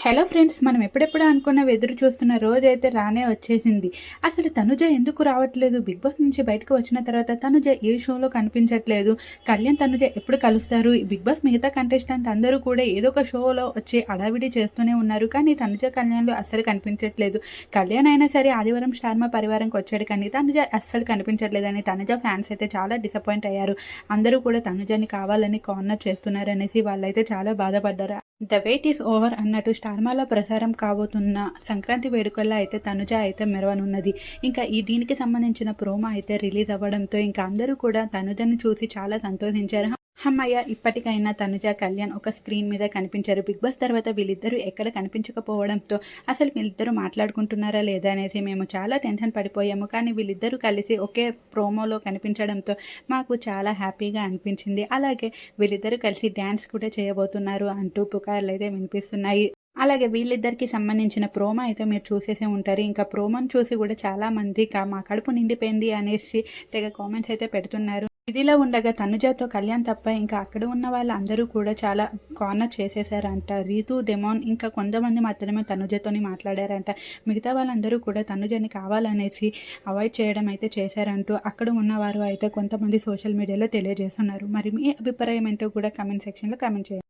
Hello friends మనం ఎప్పుడెప్పుడు అనుకున్న ఎదురు చూస్తున్న రోజు అయితే రానే వచ్చేసింది. అసలు తనుజ ఎందుకు రావట్లేదు? బిగ్ బాస్ నుంచి బయటకు వచ్చిన తర్వాత తనుజ ఏ షోలో కనిపించట్లేదు. కళ్యాణ్ తనుజ ఎప్పుడు కలుస్తారు? బిగ్ బాస్ మిగతా కంటెస్టెంట్ అందరూ కూడా ఏదో ఒక షోలో వచ్చి అడావిడి చేస్తూనే ఉన్నారు. కానీ తనుజ కళ్యాణ్లు అస్సలు కనిపించట్లేదు. కళ్యాణ్ అయినా సరే ఆదివారం శర్మ పరివారంకి వచ్చాడు. కానీ తనుజ అస్సలు కనిపించట్లేదని తనుజ ఫ్యాన్స్ అయితే చాలా డిసప్పాయింట్ అయ్యారు. అందరూ కూడా తనుజని కావాలని కార్నర్ చేస్తున్నారు అనేసి వాళ్ళైతే చాలా బాధపడ్డారు. ద వెయిట్ ఈస్ ఓవర్ అన్నట్టు స్టార్మాలో ప్రసారం కాబోతున్న సంక్రాంతి వేడుకల్లో అయితే తనుజ అయితే మెరవనున్నది. ఇంకా ఈ దీనికి సంబంధించిన ప్రోమో అయితే రిలీజ్ అవ్వడంతో ఇంకా అందరూ కూడా తనుజని చూసి చాలా సంతోషించారు. అమ్మయ్య ఇప్పటికైనా తనుజ కళ్యాణ్ ఒక స్క్రీన్ మీద కనిపించారు. బిగ్ బాస్ తర్వాత వీళ్ళిద్దరూ ఎక్కడ కనిపించకపోవడంతో అసలు వీళ్ళిద్దరూ మాట్లాడుకుంటున్నారా లేదా అనేసి మేము చాలా టెన్షన్ పడిపోయాము. కానీ వీళ్ళిద్దరూ కలిసి ఒకే ప్రోమోలో కనిపించడంతో మాకు చాలా హ్యాపీగా అనిపించింది. అలాగే వీళ్ళిద్దరూ కలిసి డ్యాన్స్ కూడా చేయబోతున్నారు అంటూ పుకార్లు అయితే వినిపిస్తున్నాయి. అలాగే వీళ్ళిద్దరికి సంబంధించిన ప్రోమో అయితే మీరు చూసేసే ఉంటారు. ఇంకా ప్రోమోని చూసి కూడా చాలా మంది "కా- మా కడుపు నిండిపోయింది అనేసి తెగ కామెంట్స్ అయితే పెడుతున్నారు. ఇదిలా ఉండగా తనుజతో కళ్యాణ్ తప్ప ఇంకా అక్కడ ఉన్న వాళ్ళందరూ కూడా చాలా కార్నర్ చేసేసారంట రీతు డెమోన్ ఇంకా కొంతమంది మాత్రమే తనుజతోని మాట్లాడారంట. మిగతా వాళ్ళందరూ కూడా తనుజని కావాలనేసి అవాయిడ్ చేయడం అయితే చేశారంటూ అక్కడ ఉన్నవారు అయితే కొంతమంది సోషల్ మీడియాలో తెలియజేస్తున్నారు. మరి మీ అభిప్రాయం ఏంటో కూడా కమెంట్ సెక్షన్లో కమెంట్ చేయండి.